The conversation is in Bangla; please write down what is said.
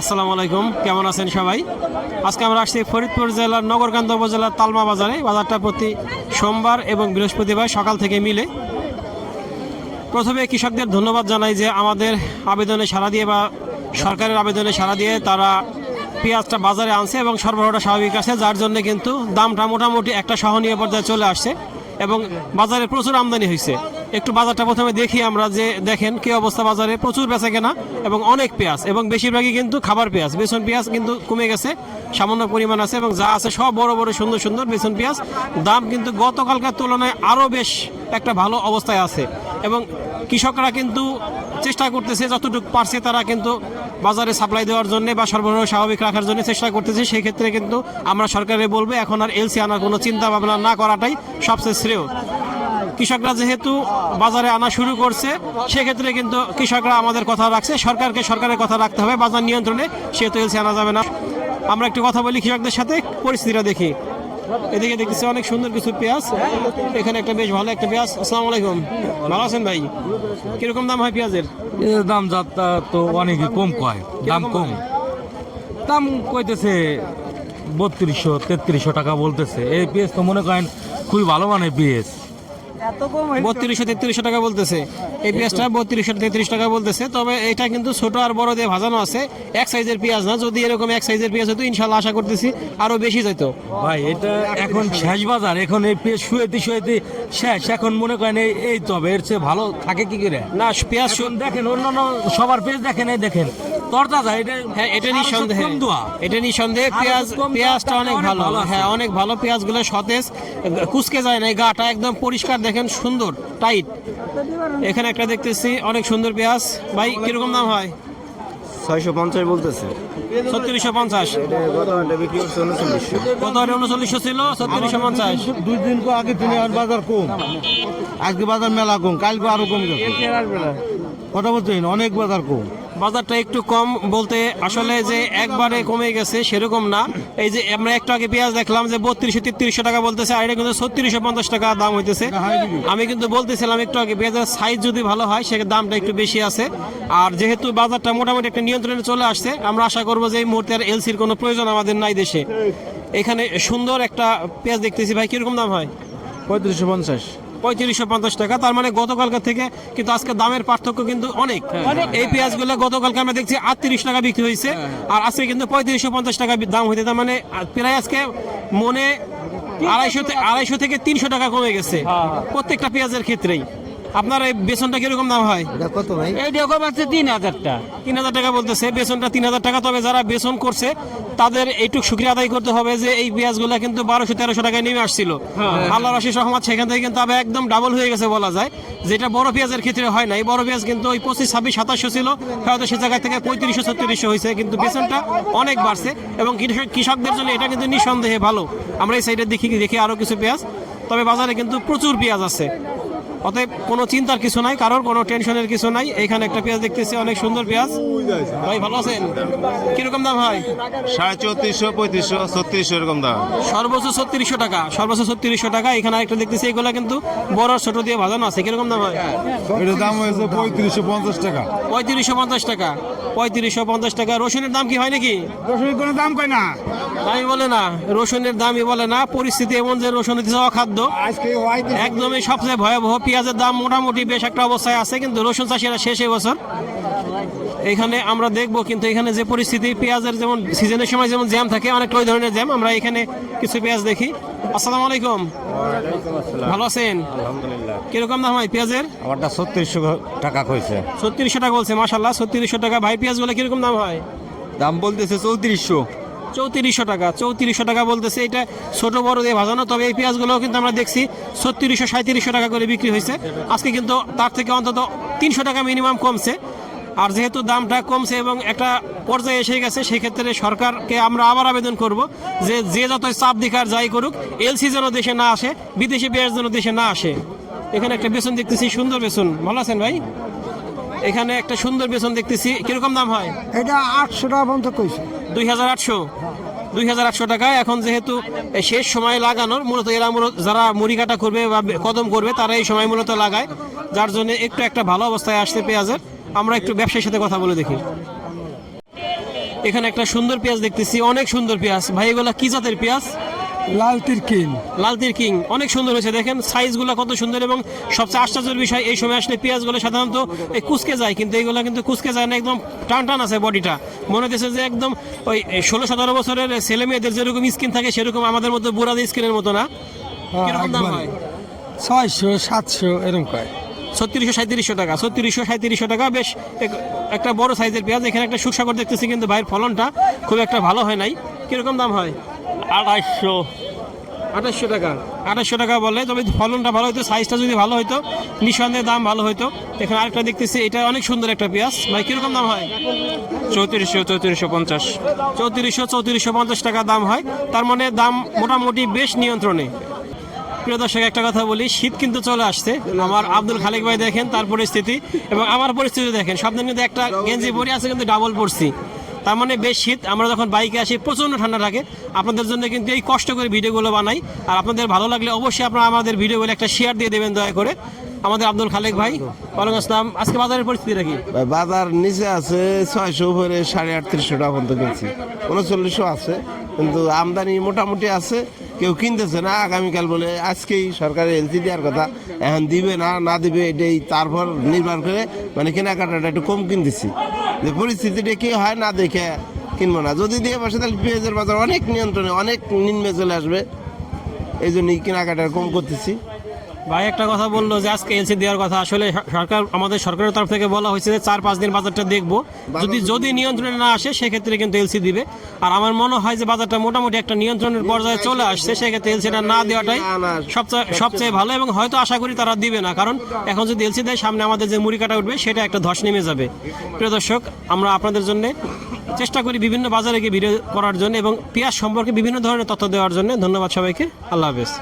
আসসালামু আলাইকুম। কেমন আছেন সবাই? আজকে আমরা আসছি ফরিদপুর জেলার নগরকান্ত উপজেলার তালমা বাজারে। বাজারটা প্রতি সোমবার এবং বৃহস্পতিবার সকাল থেকে মিলে। প্রথমে কৃষকদের ধন্যবাদ জানাই যে আমাদের আবেদনে সাড়া দিয়ে বা সরকারের আবেদনে সাড়া দিয়ে তারা পেঁয়াজটা বাজারে আনছে এবং সরবরাহটা স্বাভাবিক আছে, যার জন্য কিন্তু দামটা মোটামুটি একটা সহনীয় পর্যায়ে চলে আসছে এবং বাজারে প্রচুর আমদানি হয়েছে। একটু বাজারটা প্রথমে দেখি আমরা যে দেখেন কি অবস্থা বাজারে। প্রচুর বেচা কেনা এবং অনেক পেঁয়াজ এবং বেশিরভাগই কিন্তু খাবার পেঁয়াজ। বেসন পেঁয়াজ কিন্তু কমে গেছে, সামান্য পরিমাণ আছে এবং যা আছে সব বড় বড় সুন্দর সুন্দর বেসন পেঁয়াজ। দাম কিন্তু গতকালকার তুলনায় আরও বেশ একটা ভালো অবস্থায় আছে এবং কৃষকরা কিন্তু চেষ্টা করতেছে, যতটুকু পারছে তারা কিন্তু বাজারে সাপ্লাই দেওয়ার জন্য বা সরবরাহ স্বাভাবিক রাখার জন্য চেষ্টা করতেছে। সেই ক্ষেত্রে কিন্তু আমরা সরকারে বলব, এখন আর এলসি আনার কোনো চিন্তা ভাবনা না করাটাই সবচেয়ে শ্রেয়। কৃষকরা যেহেতু বাজারে আনা শুরু করছে সেক্ষেত্রে কিন্তু কৃষকরা আমাদের কথা রাখছে। সরকারকে সরকারের কথা রাখতে হবে বাজার নিয়ন্ত্রণে সেহেতু এলসি আনা যাবে না। আমরা একটু কথা বলি কৃষকদের সাথে পরিস্থিতিটা দেখি। এদিকে দেখতেছি অনেক সুন্দর কিছু পেঁয়াজ। এখানে একটা বেশ ভালো একটা পেঁয়াজ। আসসালামু আলাইকুম। ভালো আছেন ভাই? কীরকম দাম হয় পেঁয়াজের? দাম যাত্রা তো অনেকই কম কয়। দাম কম। দাম কইতেছে বত্রিশশো তেত্রিশশো টাকা বলতেছে। এই পেঁয়াজ তো মনে করেন খুবই ভালো মানে পেঁয়াজ। বত্রিশশো তেত্রিশশো টাকা বলতেছে। এই পেঁয়াজটা বত্রিশশো তেত্রিশ টাকা বলতেছে। তবে এটা কিন্তু ছোট আর বড় দিয়ে ভাজানো আছে। এক সাইজের পেঁয়াজ না যদি এরকম এক সাইজের পেঁয়াজ হতো ইনশাল্লাহ আশা করতেছি আরও বেশি যেত ভাই এটা এখন শেষ বাজার। এখন এই পেঁয়াজ শুয়েতে শুয়েতে শেষ। এখন মনে করেন এই এই তবে এর চেয়ে ভালো থাকে কি করে? না পেঁয়াজ দেখেন অন্যান্য সবার পেঁয়াজ দেখেন এই দেখেন। তরতাজা এটা হ্যাঁ এটা নিঃসন্দেহে। এটা নিঃসন্দেহে পেঁয়াজ পেঁয়াজটা অনেক ভালো। হ্যাঁ অনেক ভালো। পেঁয়াজগুলো সতেজ কুচকে যায় না। গাটা একদম পরিষ্কার দেখেন সুন্দর টাইট এখানে একটা দেখতেছি অনেক সুন্দর পেঁয়াজ। ভাই কীরকম দাম হয়? ছয়শো পঞ্চাশ বলতেছে। ছত্রিশশো পঞ্চাশ। বিক্রি করছে উনচল্লিশশো। ছিল ছত্রিশশো পঞ্চাশ। দুই দিন আগে দিনে আর বাজার কম। আজকে বাজার মেলা কম কালকে আরও কম কথা বলছেন অনেক বাজার কম। বাজারটা একটু কম বলতে আসলে যে একবারে কমে গেছে সেরকম না। এই যে আমরা একটু আগে পেঁয়াজ দেখলাম যে বত্রিশশো তেত্রিশশো টাকা বলতেছে আর এটা কিন্তু ছত্রিশশো পঞ্চাশ টাকা দাম হইতেছে। আমি কিন্তু বলতেছিলাম একটু আগে পেঁয়াজের সাইজ যদি ভালো হয় সে দামটা একটু বেশি আছে। আর যেহেতু বাজারটা মোটামুটি একটা নিয়ন্ত্রণে চলে আসছে আমরা আশা করব যে এই মুহূর্তে আর এলসির কোনো প্রয়োজন আমাদের নাই দেশে। এখানে সুন্দর একটা পেঁয়াজ দেখতেছি ভাই কীরকম দাম হয়? পঁয়ত্রিশশো পঞ্চাশ। পঁয়ত্রিশশো পঞ্চাশ টাকা। তার মানে গতকালকার থেকে কিন্তু আজকে দামের পার্থক্য কিন্তু অনেক। এই পেঁয়াজগুলো গতকালকে আমরা দেখছি আটত্রিশ টাকা বিক্রি হয়েছে। আর আজকে কিন্তু পঁয়ত্রিশশো পঞ্চাশ টাকা দাম হয়েছে। তার মানে প্রায় আজকে মনে আড়াইশো আড়াইশো থেকে তিনশো টাকা কমে গেছে। প্রত্যেকটা পেঁয়াজের ক্ষেত্রেই। আপনার এই বেসনটা কীরকম দাম হয়? এটা কত ভাই? এইটা কম আছে তিন হাজারটা তিন হাজার টাকা বলতেছে বেসনটা তিন হাজার টাকা। তবে যারা বেসন করছে তাদের এইটুক শুক্রিয়া আদায় করতে হবে যে এই পেঁয়াজগুলো কিন্তু বারোশো তেরোশো টাকায় নেমে আসছিল। আল্লাহ রশিদ রহমত সেখান থেকে কিন্তু আবার একদম ডাবল হয়ে গেছে বলা যায়। যেটা বড় পেঁয়াজের ক্ষেত্রে হয় না এই বড় পেঁয়াজ কিন্তু ওই পঁচিশ ছাব্বিশ সাতাশশো ছিল। হয়তো সে জায়গা থেকে পঁয়ত্রিশশো ছত্রিশশো হয়েছে কিন্তু বেসনটা অনেক বাড়ছে এবং কৃষক- কৃষকদের জন্য এটা কিন্তু নিঃসন্দেহে ভালো। আমরা এই সাইডে দেখি দেখি আরও কিছু পেঁয়াজ। তবে বাজারে কিন্তু প্রচুর পেঁয়াজ আছে। অতএব কোনো চিন্তার কিছু নাই কারোর কোনো টেনশনের কিছু নাই। এখানে একটা পেঁয়াজ দেখতেছি অনেক সুন্দর পেঁয়াজ। ভাই ভালো আছেন? কীরকম দাম হয় সাড়ে চৌত্রিশশো পঁয়ত্রিশশো ছত্রিশশো এরকম দাম। সর্বোচ্চ ছত্রিশশো টাকা সর্বোচ্চ ছত্রিশশো টাকা। এখানে একটা দেখতেছি এগুলো কিন্তু বড় ছোট দিয়ে ভাজানো আছে। কীরকম দাম হয় এটার দাম হয়েছে পঁয়ত্রিশশো পঞ্চাশ টাকা। পঁয়ত্রিশশো পঞ্চাশ টাকা পঁয়ত্রিশশো পঞ্চাশ টাকা। রসুনের দাম কি হয় নাকি? রসুনের কোনো দাম কয় না? দামই বলে না রসুনের দামই বলে না পরিস্থিতি এমন যে রসুন দিচ্ছে অখাদ্য। আজকে একদমই সবচেয়ে ভয়াবহ পেঁয়াজের দাম মোটামুটি বেশ একটা অবস্থায় আছে কিন্তু রসুন চাষিরা শেষ বছর। এখানে আমরা দেখব কিন্তু এখানে যে পরিস্থিতি পেঁয়াজের যেমন সিজনের সময় যেমন জ্যাম থাকে অনেকটা ওই ধরনের জ্যাম। আমরা এখানে কিছু পেঁয়াজ দেখি। আসসালামু আলাইকুম। ভালো আছেন? কীরকম দাম হয় পেঁয়াজের? আমারটা ছত্রিশশো টাকা কইছে। ছত্রিশশো টাকা বলছে মাসাল্লাহ ছত্রিশশো টাকা। ভাই পেঁয়াজগুলো কীরকম দাম হয়? দাম বলতেছে চৌত্রিশশো। চৌত্রিশশো টাকা চৌত্রিশশো টাকা বলতেছে এটা ছোট বড় দিয়ে ভাজানো তবে এই পেঁয়াজগুলোও কিন্তু আমরা দেখছি ছত্রিশশো সাঁত্রিশশো টাকা করে বিক্রি হয়েছে। আজকে কিন্তু তার থেকে অন্তত তিনশো টাকা মিনিমাম কমছে। আর যেহেতু দামটা কমছে এবং একটা পর্যায়ে এসে গেছে সেক্ষেত্রে সরকারকে আমরা আবার আবেদন করব যে যে যত চাপ দিকার যাই করুক এলসি যেন দেশে না আসে বিদেশি পেঁয়াজ যেন দেশে না আসে। এখানে একটা বেসন দেখতেছি সুন্দর বেসন। ভালো আছেন ভাই? এখানে একটা সুন্দর বেসন দেখতেছি কীরকম দাম হয়? এটা আটশো টাকা পর্যন্ত কইছে। দুই হাজার আটশো। দুই হাজার একশো টাকা এখন যেহেতু শেষ সময় লাগানোর, মূলত এরা মূলত যারা মুড়ি কাটা করবে বা কদম করবে, তারা এই সময় মূলত লাগায়। যার জন্য একটু একটা ভালো অবস্থায় আসছে পেঁয়াজের। আমরা একটু ব্যবসায়ীর সাথে কথা বলে দেখি। এখানে একটা সুন্দর পেঁয়াজ দেখতেছি, অনেক সুন্দর পেঁয়াজ। ভাই, এগুলা কি জাতের পেঁয়াজ? লাল তিরকিন লালতির কিং। অনেক সুন্দর হয়েছে দেখেন। সাইজগুলো কত সুন্দর এবং সবচেয়ে আশ্চর্যের বিষয় এই সময় আসলে পেঁয়াজগুলো সাধারণত এই কুচকে যায় কিন্তু এইগুলো কিন্তু কুচকে যায় না একদম টান টান আছে বডিটা। মনে হচ্ছে যে একদম ওই ষোলো সতেরো বছরের ছেলে মেয়েদের যেরকম স্কিন থাকে সেরকম আমাদের মধ্যে বুড়াদের স্কিনের মতো না? কীরকম দাম হয়? ছয়শো সাতশো এরকম কয়। ছত্রিশশো সাঁত্রিশশো টাকা ছত্রিশশো সাঁত্রিশশো টাকা বেশ এক- একটা বড় সাইজের পেঁয়াজ। এখানে একটা সুসাগর দেখতেছি কিন্তু ভাইয়ের ফলনটা খুব একটা ভালো হয় নাই। কীরকম দাম হয়? আড়াইশো। আঠাশশো টাকা। আঠাশশো টাকা বলে তবে ফলনটা ভালো হতো সাইজটা যদি ভালো হতো নিঃসন্দেহে দাম ভালো হতো এখানে আরেকটা দেখতেছি এটা অনেক সুন্দর একটা পেঁয়াজ। ভাই কীরকম দাম হয়? চৌত্রিশশো চৌত্রিশশো পঞ্চাশ। চৌত্রিশশো চৌত্রিশশো পঞ্চাশ টাকা দাম হয়। তার মানে দাম মোটামুটি বেশ নিয়ন্ত্রণে। প্রিয় দর্শক একটা কথা বলি শীত কিন্তু চলে আসছে। আমার আব্দুল খালেক ভাই দেখেন তার পরিস্থিতি। এবং আমার পরিস্থিতি দেখেন সব দিন কিন্তু একটা গেঞ্জি পরে আছে কিন্তু ডাবল পরছি। তার মানে বেশ শীত। আমরা যখন বাইকে আসি, প্রচণ্ড ঠান্ডা থাকে আপনাদের জন্য কিন্তু এই কষ্ট করে ভিডিওগুলো বানাই। আর আপনাদের ভালো লাগলে অবশ্যই আপনারা আমাদের ভিডিওগুলো একটা শেয়ার দিয়ে দেবেন দয়া করে। আমাদের আব্দুল খালেক ভাই, ওয়ালাইকুম আসসালাম। আজকে বাজারের পরিস্থিতি কি বাজার নিচে আছে, ছয়শো উপরে সাড়ে আটত্রিশশো টাকা পর্যন্ত কিনছি। উনচল্লিশশো আছে, কিন্তু আমদানি মোটামুটি আছে। কেউ কিনতেছে না, আগামীকাল বলে আজকেই সরকারের এলসি দেওয়ার কথা, এখন দিবে না না দিবে, এটাই তারপর নির্ভর করে মানে কেনাকাটাটা একটু কম কিনতেছি। যে পরিস্থিতিটা কি হয় না দেখে কিনবো না। যদি দিয়ে বসে, তাহলে পেঁয়াজের বাজার অনেক নিয়ন্ত্রণে, অনেক নিম্নে চলে আসবে। এই জন্যই কেনাকাটা কম করতেছি। ভাই একটা কথা বলল যে আজকে এলসি দেওয়ার কথা। আসলে সরকার আমাদের সরকারের তরফ থেকে বলা হয়েছে যে চার পাঁচ দিন বাজারটা দেখব। যদি যদি নিয়ন্ত্রণে না আসে সেক্ষেত্রে কিন্তু এলসি দিবে। আর আমার মনে হয় যে বাজারটা মোটামুটি একটা নিয়ন্ত্রণের পর্যায়ে চলে আসছে সেক্ষেত্রে এলসিটা না দেওয়াটাই সবচেয়ে সবচেয়ে ভালো। এবং হয়তো আশা করি তারা দিবে না। কারণ এখন যদি এলসি দেয় সামনে আমাদের যে মুড়ি কাটা উঠবে সেটা একটা ধস নেমে যাবে। প্রিয় দর্শক আমরা আপনাদের জন্য চেষ্টা করি বিভিন্ন বাজারে গিয়ে ভিডিও করার জন্য এবং পেঁয়াজ সম্পর্কে বিভিন্ন ধরনের তথ্য দেওয়ার জন্য। ধন্যবাদ সবাইকে। আল্লাহ হাফেজ।